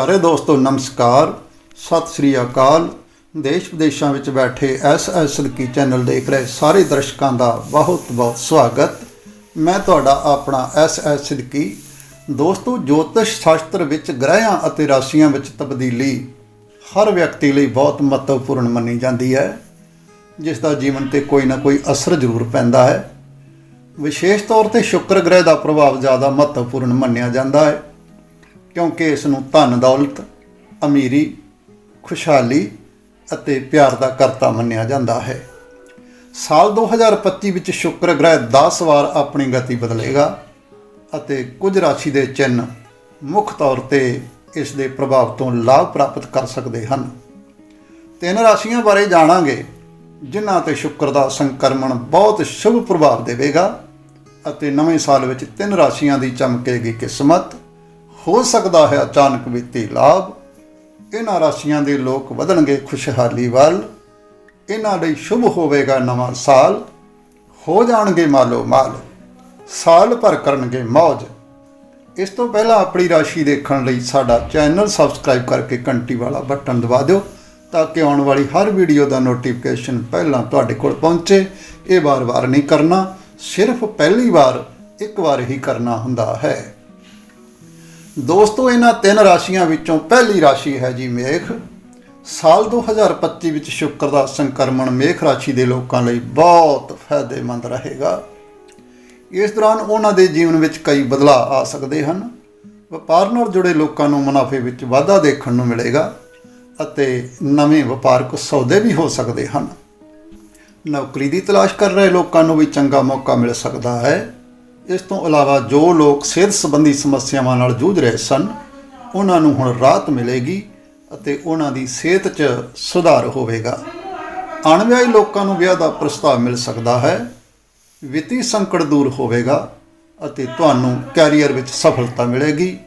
ਪਿਆਰੇ ਦੋਸਤੋ, ਨਮਸਕਾਰ। ਸਤਿ ਸ੍ਰੀ ਅਕਾਲ। ਦੇਸ਼ ਵਿਦੇਸ਼ਾਂ ਵਿੱਚ ਬੈਠੇ ਐਸ ਐਸ ਕੀ ਚੈਨਲ ਦੇਖ ਰਹੇ ਸਾਰੇ ਦਰਸ਼ਕਾਂ ਦਾ ਬਹੁਤ ਬਹੁਤ ਸਵਾਗਤ। ਮੈਂ ਤੁਹਾਡਾ ਆਪਣਾ ਐਸ ਐਸ ਸਿੱਧਕੀ ਦੋਸਤੋ, ਜੋਤਿਸ਼ ਸ਼ਾਸਤਰ ਵਿੱਚ ਗ੍ਰਹਿਆਂ ਅਤੇ ਰਾਸ਼ੀਆਂ ਵਿੱਚ ਤਬਦੀਲੀ ਹਰ ਵਿਅਕਤੀ ਲਈ ਬਹੁਤ ਮਹੱਤਵਪੂਰਨ ਮੰਨੀ ਜਾਂਦੀ ਹੈ, ਜਿਸ ਦਾ ਜੀਵਨ ਤੇ ਕੋਈ ਨਾ ਕੋਈ ਅਸਰ ਜ਼ਰੂਰ ਪੈਂਦਾ ਹੈ। ਵਿਸ਼ੇਸ਼ ਤੌਰ ਤੇ ਸ਼ੁਕਰ ਗ੍ਰਹਿ ਦਾ ਪ੍ਰਭਾਵ ਜ਼ਿਆਦਾ ਮਹੱਤਵਪੂਰਨ ਮੰਨਿਆ ਜਾਂਦਾ ਹੈ। ਕਿਉਂਕਿ ਇਸ ਨੂੰ ਧਨ ਦੌਲਤ, ਅਮੀਰੀ, ਖੁਸ਼ਹਾਲੀ ਅਤੇ ਪਿਆਰ ਦਾ ਕਰਤਾ ਮੰਨਿਆ ਜਾਂਦਾ ਹੈ। ਸਾਲ 2025 ਵਿੱਚ ਸ਼ੁਕਰ ਗ੍ਰਹਿ 10 ਵਾਰ ਆਪਣੀ ਗਤੀ ਬਦਲੇਗਾ ਅਤੇ ਕੁਝ ਰਾਸ਼ੀ ਦੇ ਚਿੰਨ ਮੁੱਖ ਤੌਰ ਤੇ ਇਸ ਦੇ ਪ੍ਰਭਾਵ ਤੋਂ ਲਾਭ ਪ੍ਰਾਪਤ ਕਰ ਸਕਦੇ ਹਨ। ਤਿੰਨ ਰਾਸ਼ੀਆਂ ਬਾਰੇ ਜਾਣਾਂਗੇ, ਜਿਨ੍ਹਾਂ ਤੇ ਸ਼ੁਕਰ ਦਾ ਸੰਕਰਮਣ ਬਹੁਤ ਸ਼ੁਭ ਪ੍ਰਭਾਵ ਦੇਵੇਗਾ ਅਤੇ ਨਵੇਂ ਸਾਲ ਵਿੱਚ ਤਿੰਨ ਰਾਸ਼ੀਆਂ ਦੀ ਚਮਕੇਗੀ ਕਿਸਮਤ। ਹੋ ਸਕਦਾ ਹੈ ਅਚਾਨਕ ਵਿੱਤੀ ਲਾਭ। ਇਹਨਾਂ ਰਾਸ਼ੀਆਂ ਦੇ ਲੋਕ ਵਧਣਗੇ ਖੁਸ਼ਹਾਲੀ ਵੱਲ। ਇਹਨਾਂ ਲਈ ਸ਼ੁਭ ਹੋਵੇਗਾ ਨਵਾਂ ਸਾਲ। ਹੋ ਜਾਣਗੇ ਮਾਲੋ ਮਾਲ ਸਾਲ ਭਰ ਕਰਨਗੇ ਮौज ਇਸ ਤੋਂ ਪਹਿਲਾਂ ਆਪਣੀ ਰਾਸ਼ੀ ਦੇਖਣ ਲਈ ਸਾਡਾ ਚੈਨਲ ਸਬਸਕ੍ਰਾਈਬ ਕਰਕੇ ਘੰਟੀ ਵਾਲਾ ਬਟਨ ਦਬਾ ਦਿਓ ਤਾਂ ਕਿ ਆਉਣ ਵਾਲੀ ਹਰ ਵੀਡੀਓ ਦਾ ਨੋਟੀਫਿਕੇਸ਼ਨ ਪਹਿਲਾਂ ਤੁਹਾਡੇ ਕੋਲ ਪਹੁੰਚੇ। ਇਹ ਵਾਰ-ਵਾਰ ਨਹੀਂ ਕਰਨਾ, ਸਿਰਫ ਪਹਿਲੀ ਵਾਰ ਇੱਕ ਵਾਰ ਹੀ ਕਰਨਾ ਹੁੰਦਾ ਹੈ। ਦੋਸਤੋ, ਇਹਨਾਂ ਤਿੰਨ ਰਾਸ਼ੀਆਂ ਵਿੱਚੋਂ ਪਹਿਲੀ ਰਾਸ਼ੀ ਹੈ ਜੀ ਮੇਖ। ਸਾਲ 2025 ਵਿੱਚ ਸ਼ੁੱਕਰ ਦਾ ਸੰਕਰਮਣ ਮੇਖ ਰਾਸ਼ੀ ਦੇ ਲੋਕਾਂ ਲਈ ਬਹੁਤ ਫਾਇਦੇਮੰਦ ਰਹੇਗਾ। ਇਸ ਦੌਰਾਨ ਉਹਨਾਂ ਦੇ ਜੀਵਨ ਵਿੱਚ ਕਈ ਬਦਲਾਅ ਆ ਸਕਦੇ ਹਨ। ਵਪਾਰ ਨਾਲ ਜੁੜੇ ਲੋਕਾਂ ਨੂੰ ਮੁਨਾਫੇ ਵਿੱਚ ਵਾਧਾ ਦੇਖਣ ਨੂੰ ਮਿਲੇਗਾ ਅਤੇ ਨਵੇਂ ਵਪਾਰਕ ਸੌਦੇ ਵੀ ਹੋ ਸਕਦੇ ਹਨ। ਨੌਕਰੀ ਦੀ ਤਲਾਸ਼ ਕਰ ਰਹੇ ਲੋਕਾਂ ਨੂੰ ਵੀ ਚੰਗਾ ਮੌਕਾ ਮਿਲ ਸਕਦਾ ਹੈ। ਇਸ ਤੋਂ ਇਲਾਵਾ ਜੋ ਲੋਕ ਸਿਹਤ ਸੰਬੰਧੀ ਸਮੱਸਿਆਵਾਂ ਨਾਲ ਜੂਝ ਰਹੇ ਸਨ, ਉਹਨਾਂ ਨੂੰ ਹੁਣ ਰਾਹਤ ਮਿਲੇਗੀ ਅਤੇ ਉਹਨਾਂ ਦੀ ਸਿਹਤ 'ਚ ਸੁਧਾਰ ਹੋਵੇਗਾ। ਅਣਵਿਆਹੀ ਲੋਕਾਂ ਨੂੰ ਵਿਆਹ ਦਾ ਪ੍ਰਸਤਾਵ ਮਿਲ ਸਕਦਾ ਹੈ। ਵਿੱਤੀ ਸੰਕਟ ਦੂਰ ਹੋਵੇਗਾ ਅਤੇ ਤੁਹਾਨੂੰ ਕੈਰੀਅਰ ਵਿੱਚ ਸਫਲਤਾ ਮਿਲੇਗੀ।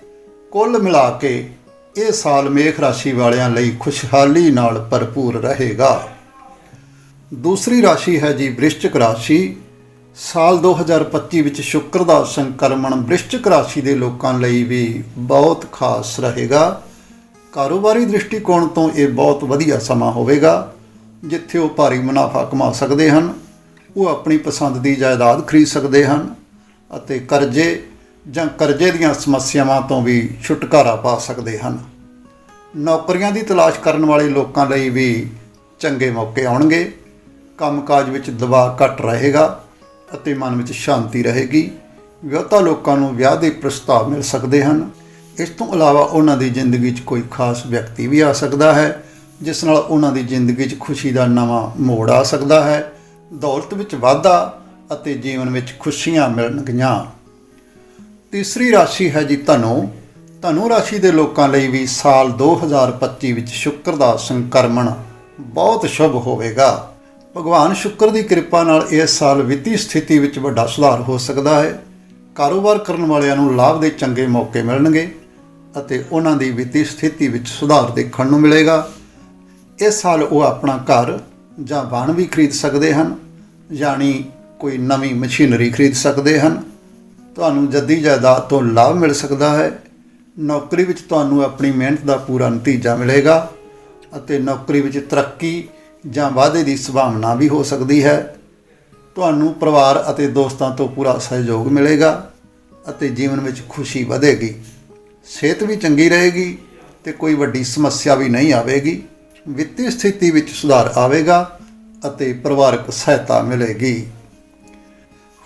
ਕੁੱਲ ਮਿਲਾ ਕੇ ਇਹ ਸਾਲ ਮੇਖ ਰਾਸ਼ੀ ਵਾਲਿਆਂ ਲਈ ਖੁਸ਼ਹਾਲੀ ਨਾਲ ਭਰਪੂਰ ਰਹੇਗਾ। ਦੂਸਰੀ ਰਾਸ਼ੀ ਹੈ ਜੀ ਵ੍ਰਿਸ਼ਚਿਕ ਰਾਸ਼ੀ। ਸਾਲ 2025 ਵਿੱਚ ਸ਼ੁੱਕਰ ਦਾ ਸੰਕਰਮਣ ਵ੍ਰਿਸ਼ਚਿਕ ਰਾਸ਼ੀ ਦੇ ਲੋਕਾਂ ਲਈ ਵੀ ਬਹੁਤ ਖਾਸ ਰਹੇਗਾ। ਕਾਰੋਬਾਰੀ ਦ੍ਰਿਸ਼ਟੀਕੋਣ ਤੋਂ ਇਹ ਬਹੁਤ ਵਧੀਆ ਸਮਾਂ ਹੋਵੇਗਾ, ਜਿੱਥੇ ਉਹ ਭਾਰੀ ਮੁਨਾਫਾ ਕਮਾ ਸਕਦੇ ਹਨ, ਉਹ ਆਪਣੀ ਪਸੰਦ ਦੀ ਜਾਇਦਾਦ ਖਰੀਦ ਸਕਦੇ ਹਨ ਅਤੇ ਕਰਜ਼ੇ ਜਾਂ ਕਰਜ਼ੇ ਦੀਆਂ ਸਮੱਸਿਆਵਾਂ ਤੋਂ ਵੀ ਛੁਟਕਾਰਾ ਪਾ ਸਕਦੇ ਹਨ। ਨੌਕਰੀਆਂ ਦੀ ਤਲਾਸ਼ ਕਰਨ ਵਾਲੇ ਲੋਕਾਂ ਲਈ ਵੀ ਚੰਗੇ ਮੌਕੇ ਆਉਣਗੇ। ਕੰਮਕਾਜ ਵਿੱਚ ਦਬਾਅ ਘਟ ਰਹੇਗਾ। ਅਤੇ ਮਨ ਵਿੱਚ ਸ਼ਾਂਤੀ ਰਹੇਗੀ। ਵਿਆਹਤਾ ਲੋਕਾਂ ਨੂੰ ਵਿਆਹ ਦੇ ਪ੍ਰਸਤਾਵ ਮਿਲ ਸਕਦੇ ਹਨ। ਇਸ ਤੋਂ ਇਲਾਵਾ ਉਹਨਾਂ ਦੀ ਜ਼ਿੰਦਗੀ 'ਚ ਕੋਈ ਖਾਸ ਵਿਅਕਤੀ ਵੀ ਆ ਸਕਦਾ ਹੈ, ਜਿਸ ਨਾਲ ਉਹਨਾਂ ਦੀ ਜ਼ਿੰਦਗੀ 'ਚ ਖੁਸ਼ੀ ਦਾ ਨਵਾਂ ਮੋੜ ਆ ਸਕਦਾ ਹੈ। ਦੌਲਤ ਵਿੱਚ ਵਾਧਾ ਅਤੇ ਜੀਵਨ ਵਿੱਚ ਖੁਸ਼ੀਆਂ ਮਿਲਣਗੀਆਂ। ਤੀਸਰੀ ਰਾਸ਼ੀ ਹੈ ਜੀ ਧਨੂ। ਧਨੂ ਰਾਸ਼ੀ ਦੇ ਲੋਕਾਂ ਲਈ ਵੀ ਸਾਲ 2025 ਵਿੱਚ ਸ਼ੁੱਕਰ ਦਾ ਸੰਕਰਮਣ ਬਹੁਤ ਸ਼ੁਭ ਹੋਵੇਗਾ। ਭਗਵਾਨ ਸ਼ੁੱਕਰ ਦੀ ਕਿਰਪਾ ਨਾਲ ਇਸ ਸਾਲ ਵਿੱਤੀ ਸਥਿਤੀ ਵਿੱਚ ਵੱਡਾ ਸੁਧਾਰ ਹੋ ਸਕਦਾ ਹੈ। ਕਾਰੋਬਾਰ ਕਰਨ ਵਾਲਿਆਂ ਨੂੰ ਲਾਭ ਦੇ ਚੰਗੇ ਮੌਕੇ ਮਿਲਣਗੇ ਅਤੇ ਉਹਨਾਂ ਦੀ ਵਿੱਤੀ ਸਥਿਤੀ ਵਿੱਚ ਸੁਧਾਰ ਦੇਖਣ ਨੂੰ ਮਿਲੇਗਾ। ਇਸ ਸਾਲ ਉਹ ਆਪਣਾ ਘਰ ਜਾਂ ਵਾਹਨ ਵੀ ਖਰੀਦ ਸਕਦੇ ਹਨ, ਯਾਨੀ ਕੋਈ ਨਵੀਂ ਮਸ਼ੀਨਰੀ ਖਰੀਦ ਸਕਦੇ ਹਨ। ਤੁਹਾਨੂੰ ਜੱਦੀ ਜਾਇਦਾਦ ਤੋਂ ਲਾਭ ਮਿਲ ਸਕਦਾ ਹੈ। ਨੌਕਰੀ ਵਿੱਚ ਤੁਹਾਨੂੰ ਆਪਣੀ ਮਿਹਨਤ ਦਾ ਪੂਰਾ ਨਤੀਜਾ ਮਿਲੇਗਾ ਅਤੇ ਨੌਕਰੀ ਵਿੱਚ ਤਰੱਕੀ ਜਾਂ ਵਾਅਦੇ ਦੀ ਸੰਭਾਵਨਾ ਵੀ ਹੋ ਸਕਦੀ ਹੈ। ਤੁਹਾਨੂੰ ਪਰਿਵਾਰ ਅਤੇ ਦੋਸਤਾਂ ਤੋਂ ਪੂਰਾ ਸਹਿਯੋਗ ਮਿਲੇਗਾ ਅਤੇ ਜੀਵਨ ਵਿੱਚ ਖੁਸ਼ੀ ਵਧੇਗੀ। ਸਿਹਤ ਵੀ ਚੰਗੀ ਰਹੇਗੀ ਤੇ ਕੋਈ ਵੱਡੀ ਸਮੱਸਿਆ ਵੀ ਨਹੀਂ ਆਵੇਗੀ। ਵਿੱਤੀ ਸਥਿਤੀ ਵਿੱਚ ਸੁਧਾਰ ਆਵੇਗਾ ਅਤੇ ਪਰਿਵਾਰਕ ਸਹਾਇਤਾ ਮਿਲੇਗੀ।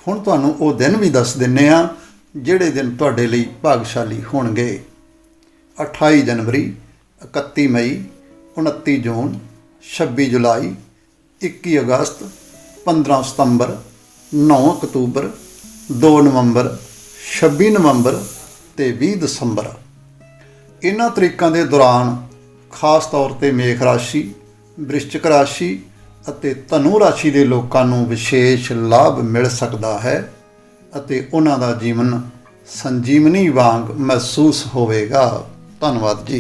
ਹੁਣ ਤੁਹਾਨੂੰ ਉਹ ਦਿਨ ਵੀ ਦੱਸ ਦਿੰਨੇ ਆ ਜਿਹੜੇ ਦਿਨ ਤੁਹਾਡੇ ਲਈ ਭਾਗਸ਼ਾਲੀ ਹੋਣਗੇ। 28 ਜਨਵਰੀ 31 ਮਈ 29 ਜੂਨ 26 ਜੁਲਾਈ 21 ਅਗਸਤ 15 ਸਤੰਬਰ 9 ਅਕਤੂਬਰ 2 ਨਵੰਬਰ 26 ਨਵੰਬਰ ਤੇ 20 ਦਸੰਬਰ। ਇਹਨਾਂ ਤਰੀਕਾਂ ਦੇ ਦੌਰਾਨ ਖਾਸ ਤੌਰ ਤੇ ਮੇਖ ਰਾਸ਼ੀ ਵ੍ਰਿਸ਼ਚਿਕ ਰਾਸ਼ੀ ਅਤੇ ਧਨੂ ਰਾਸ਼ੀ ਦੇ ਲੋਕਾਂ ਨੂੰ ਵਿਸ਼ੇਸ਼ ਲਾਭ ਮਿਲ ਸਕਦਾ ਹੈ ਅਤੇ ਉਹਨਾਂ ਦਾ ਜੀਵਨ ਸੰਜੀਵਨੀ ਵਾਂਗ ਮਹਿਸੂਸ ਹੋਵੇਗਾ। ਧੰਨਵਾਦ ਜੀ।